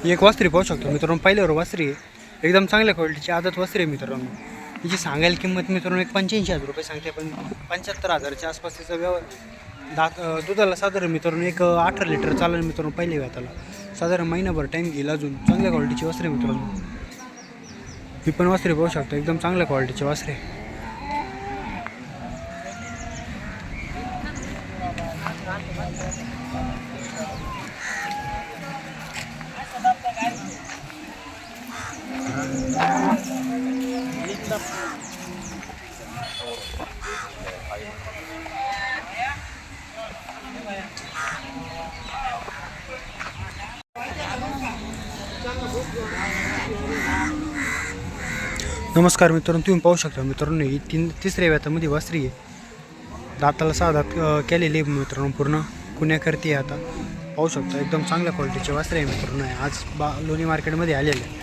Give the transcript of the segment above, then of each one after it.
एक वस्त्री पाहू शकतो मित्रांनो. पहिल्यावर वस्त्री आहे एकदम चांगल्या क्वालिटीची आदत वस्त्री आहे मित्रांनो. हिची सांगायला किंमत मित्रांनो एक पंच्याऐंशी हजार रुपये सांगते पण पंच्याहत्तर हजारच्या आसपास तिचा व्यवहार दात दुधाला साधारण मित्रांनो एक अठरा लिटर चालेल मित्रांनो पहिले व्याताला. साधारण महिनाभर टाईम घेईल अजून. चांगल्या क्वालिटीची वस्त्रे मित्रांनो. ही पण वस्त्री पाहू शकतो एकदम चांगल्या क्वालिटीची आहे. नमस्कार मित्रांनो तुम्ही पाहू शकता मित्रांनो ही तीन तिसऱ्या व्यातामध्ये वासरी आहे. दाताला सहा दात केलेली आहे मित्रांनो पूर्ण. पुण्याकरती आहे आता? पाहू शकता एकदम चांगल्या क्वालिटीचे वासरे आहे मित्रांनो. आज बा लोणी मार्केटमध्ये आलेले आहे.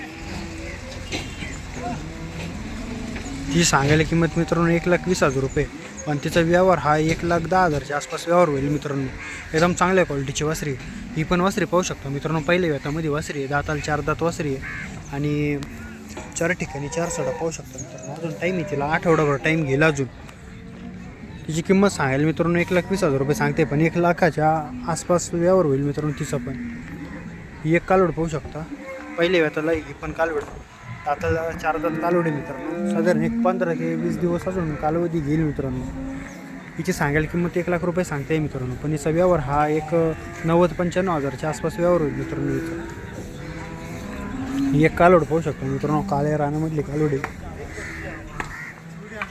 ही सांगायला किंमत मित्रांनो एक लाख वीस हजार रुपये. पण तिचा व्यवहार हा एक लाख दहा हजारच्या आसपास व्यवहार होईल मित्रांनो. एकदम चांगल्या क्वालिटीची वासरी आहे. ही पण वासरी पाहू शकता मित्रांनो पहिल्या व्यातामध्ये वासरी आहे. दाताला चार दात वासरी आहे. आणि चार ठिकाणी चार सडा पाहू शकता मित्रांनो. अजून टाईम आहे तिला आठवडाभर टाईम घेईल अजून. तिची किंमत सांगायला मित्रांनो एक लाख वीस हजार रुपये सांगते पण एक लाखाच्या आसपास व्यवहार होईल मित्रांनो तिचं पण. ही एक कालवड पाहू शकता. पहिले व्याताला ही पण कालवड. आता चार दात कालवड आहे मित्रांनो. साधारण एक पंधरा ते वीस दिवस अजून कालावधी घेईल मित्रांनो. हिची सांगायला किंमत एक लाख रुपये सांगते मित्रांनो पण हिचा व्यवहार हा एक नव्वद पंच्याण्णव हजारच्या आसपास व्यवहार होईल मित्रांनो हिचा ही एक कालोड पाहू शकतो मित्रांनो. काळ्या रानामधली कालोडी.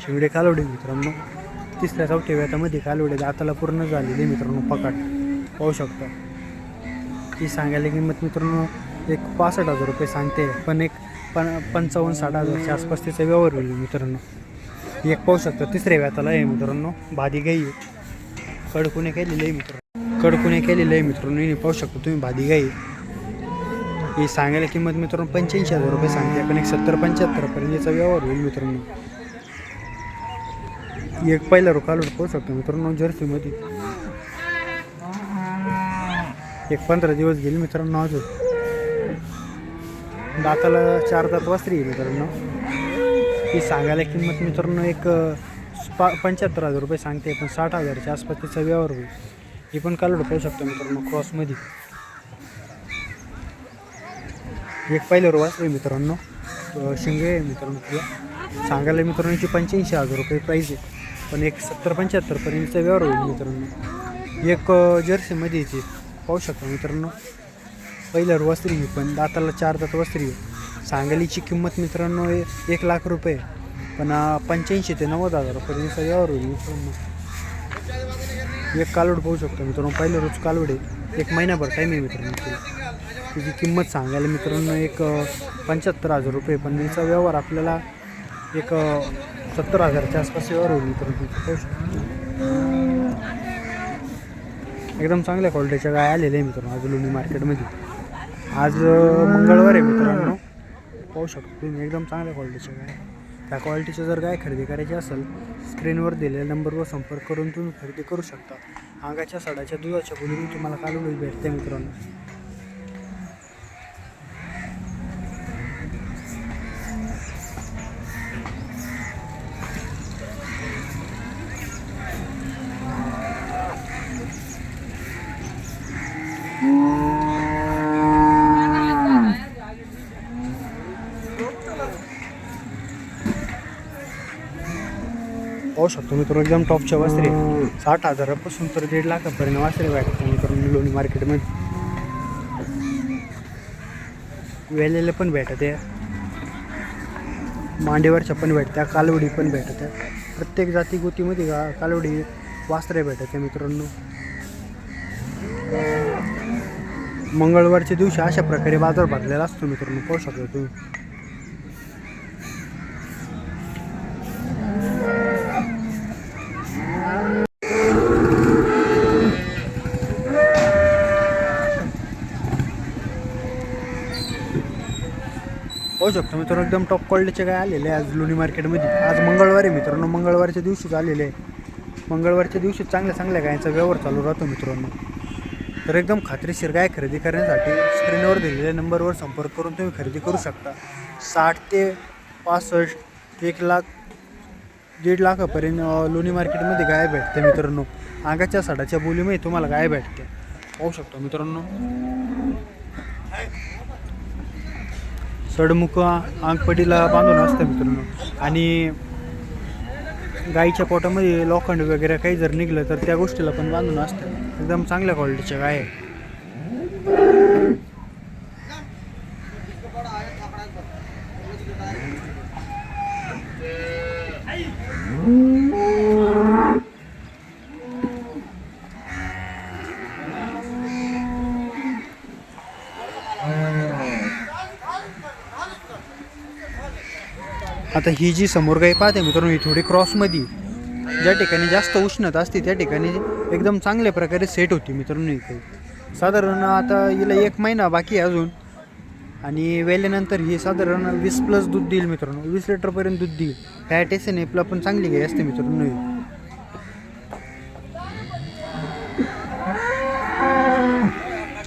शिवडे कालोडी मित्रांनो. तिसऱ्या चौथ्या व्यातामध्ये कालोडे दाताला पूर्ण झालेली मित्रांनो पकाट पाहू शकता. ती सांगायला किंमत मित्रांनो एक पासष्ट हजार रुपये सांगते. पण एक पण पंचावन्न साठ हजारच्या आसपास तिचा व्यवहार होईल मित्रांनो. एक पाहू शकता. तिसऱ्या व्याताला आहे मित्रांनो. भादी गाई कडकुने केलेली आहे मित्रांनो. कडकुने केलेलं आहे मित्रांनो. पाहू शकता तुम्ही. भादी गाई ही सांगायला किंमत मित्रांनो पंच्याऐंशी हजार रुपये सांगते. पण एक सत्तर पंच्याहत्तरपर्यंत याचा व्यवहार होईल मित्रांनो. एक पहिला रुकालूड पाहू शकतो मित्रांनो जर्सीमध्ये एक पंधरा दिवस गेले मित्रांनो अजून. दाताला चार दात वस्त्री आहे मित्रांनो. ही सांगायला किंमत मित्रांनो एक पा पंच्याहत्तर हजार रुपये सांगते पण साठ हजारच्या आसपास तिचा व्यवहार होईल. ही पण कालवड पाहू शकतो मित्रांनो क्रॉसमध्ये. एक पहिल्यावर आहे मित्रांनो. शिंगे आहे मित्रांनो तुला सांगायला मित्रांनो याची पंच्याऐंशी हजार रुपये प्राईज आहे. पण एक सत्तर पंच्याहत्तरपर्यंतचा व्यवहार होईल मित्रांनो. एक जर्सीमध्ये येते पाहू शकता मित्रांनो. पहिल्यावर वस्त्री आहे पण दाताला चार दात वस्त्री आहे. सांगालीची किंमत मित्रांनो एक लाख रुपये पण पंच्याऐंशी ते नव्वद हजारापर्यंतचा व्यवहार होईल मित्रांनो. एक कालवड पाहू शकतो मित्रांनो. पहिलं रोज कालवड आहे. एक महिनाभर टाईम आहे मित्रांनो. तुला त्याची किंमत सांगायला मित्रांनो एक पंच्याहत्तर हजार रुपये पण याचा व्यवहार आपल्याला एक सत्तर हजारच्या आसपास व्यवहार होईल मित्रांनो पाहू शकतो. एकदम चांगल्या क्वालिटीच्या गाय आलेल्या आहे मित्रांनो आज लोणी मार्केटमध्ये. आज मंगळवार आहे मित्रांनो. पाहू शकतो तुम्ही एकदम चांगल्या क्वालिटीच्या गाय त्या क्वालिटीचं जर गाय खरेदी करायची असेल स्क्रीनवर दिलेल्या नंबरवर संपर्क करून तुम्ही खरेदी करू शकता. अंगाच्या सडाच्या दुधाच्या बोलीने तुम्हाला कालवडी भेटते मित्रांनो. पाहू शकतो मित्रांनो एकदम टॉपच्या वासरे साठ हजारापासून तर दीड लाखापर्यंत वासरे भेटतात मित्रांनो लोणी मार्केटमध्ये. वेलेले पण भेटत. आहे मांडीवरच्या पण भेटत्या कालवडी पण भेटत. आहे प्रत्येक जाती गोतीमध्ये का कालवडी वासरे भेटत आहे मित्रांनो. मंगळवारच्या दिवशी अशा प्रकारे बाजार भरलेला असतो मित्रांनो पाहू शकतो तुम्ही. पाहू शकतो मित्रांनो एकदम टॉप क्वालिटीचे काय आलेले आहे आज लोणी मार्केटमध्ये. आज मंगळवार आहे मित्रांनो मंगळवारच्या दिवशीच आलेले आहे. मंगळवारच्या दिवशी चांगल्या चांगल्या गायांचा व्यवहार चालू राहतो मित्रांनो. तर एकदम खात्रीशीर गाय खरेदी करण्यासाठी स्क्रीनवर दिलेल्या नंबरवर संपर्क करून तुम्ही खरेदी करू शकता. साठ ते पासष्ट एक लाख दीड लाखापर्यंत लोणी मार्केटमध्ये गाय भेटते मित्रांनो. आगाच्या साडाच्या बोलीमध्ये तुम्हाला गाय भेटते. पाहू शकतो मित्रांनो. सडमुख आंगपटीला बांधून असतं मित्रांनो. आणि गाईच्या पोटामध्ये लोखंड वगैरे काही जर निघलं तर त्या गोष्टीला पण बांधून असतं. एकदम चांगल्या क्वालिटीच्या गाय आहे आता ही जी समोर गाई पाहते मित्रांनो ही थोडी क्रॉसमध्ये ज्या ठिकाणी जास्त उष्णता असते त्या ठिकाणी एकदम चांगल्या प्रकारे सेट होती मित्रांनो इथे साधारण आता हिला एक महिना बाकी आहे अजून. आणि वेल्यानंतर ही साधारण वीस प्लस दूध देईल मित्रांनो. वीस लिटरपर्यंत दूध देईल. फॅट एस एन एपला पण चांगली गाई असते मित्रांनो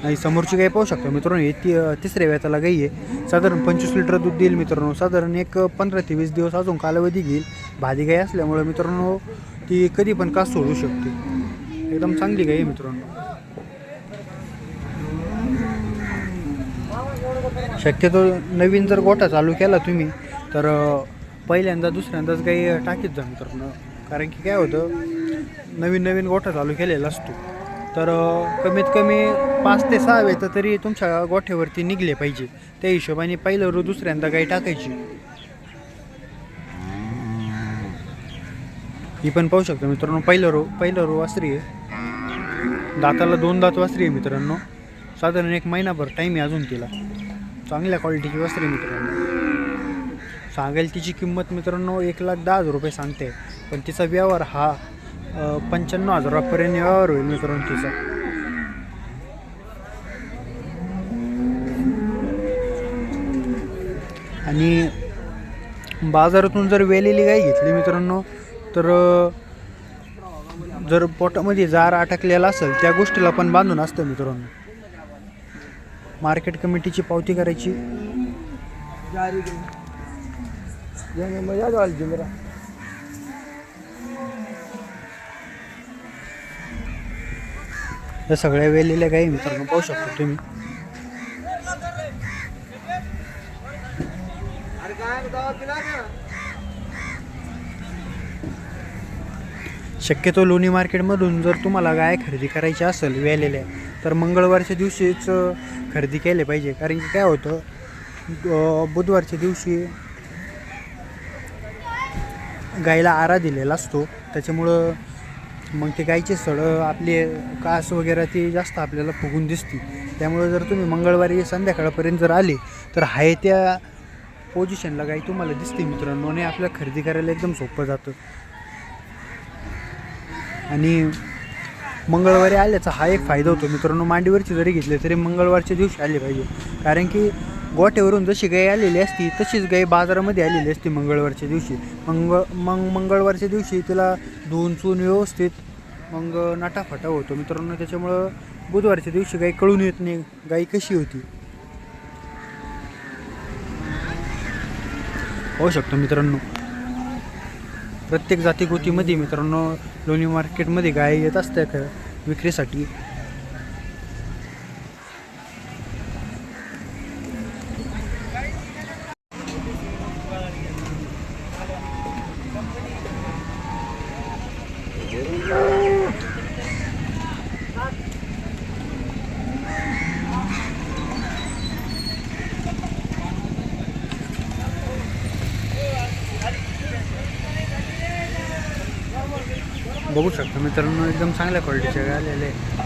ही आणि समोरची गाय पाहू शकतो मित्रांनो ही ती तिसऱ्या वेताला गाई आहे. साधारण पंचवीस लिटर दूध देईल मित्रांनो. साधारण एक पंधरा ते वीस दिवस अजून कालावधी घेईल. भाजी गाय असल्यामुळे मित्रांनो ती कधी पण कास सोडू शकते. एकदम चांगली गाय आहे मित्रांनो. शक्यतो नवीन जर गोठा चालू केला तुम्ही तर पहिल्यांदा दुसऱ्यांदाच काही टाकीत जा मित्रांनो. कारण की काय होतं नवीन नवीन गोठा चालू केलेला असतो. तर कमीत कमी पाच ते सहा वेळ तरी तुमच्या गोठ्यावरती निघले पाहिजे. त्या हिशोबाने पहिलं रो दुसऱ्यांदा गाई टाकायची. ही पण पाहू शकतो मित्रांनो पहिलं रो पहिलं रो वासरी आहे. दाताला दोन दात वासरी आहे मित्रांनो. साधारण एक महिनाभर टाईम आहे अजून तिला. चांगल्या क्वालिटीची वस्त्रे मित्रांनो. सांगायला तिची किंमत मित्रांनो एक लाख दहा हजार रुपये सांगते. पण तिचा व्यवहार हा पंच्याण्णव हजारापर्यंत व्यवहार होईल मित्रांनो तिचा. आणि बाजारातून जर वेलेली गाय घेतली मित्रांनो तर जर पोटामध्ये जार अटकलेला असेल त्या गोष्टीला पण बांधून असतं मित्रांनो. मार्केट कमिटीची पावती करायची. या सगळ्या वेलेल्या गाई मित्रांनो पाहू शकतो तुम्ही. शक्यतो लोणी मार्केटमधून जर तुम्हाला गाय खरेदी करायची असेल वेलेल्या तर मंगळवारच्या दिवशीच खरेदी केले पाहिजे. कारण की काय होतं बुधवारच्या दिवशी गायीला आरा दिलेला असतो. त्याच्यामुळं मग ते गाईचे सडं आपले कास वगैरे ते जास्त आपल्याला फुगून दिसते त्यामुळे जर तुम्ही मंगळवारी संध्याकाळपर्यंत जर आले तर आहे त्या पोझिशनला गाई तुम्हाला दिसते मित्रांनो आणि आपल्याला खरेदी करायला एकदम सोपं जातं. आणि मंगळवारी आल्याचा हा एक फायदा होतो मित्रांनो मांडीवरची जरी घेतले तरी मंगळवारच्या दिवशी आले पाहिजे. कारण की गोठ्यावरून जशी गाय आलेली असती तशीच गाय बाजारामध्ये आलेली असते मंगळवारच्या दिवशी. मंग मग मंगळवारच्या दिवशी तिला दोन चून व्यवस्थित मग नाटाफाटा होतो मित्रांनो. त्याच्यामुळं बुधवारच्या दिवशी गाई कळून येत नाही गाई कशी होती. होऊ शकतो मित्रांनो. प्रत्येक जातीगोतीमध्ये मित्रांनो लोणी मार्केटमध्ये गाय येत असत्या विक्रीसाठी. बघू शकता. मित्रांनो एकदम चांगल्या क्वालिटीचे आलेले आहे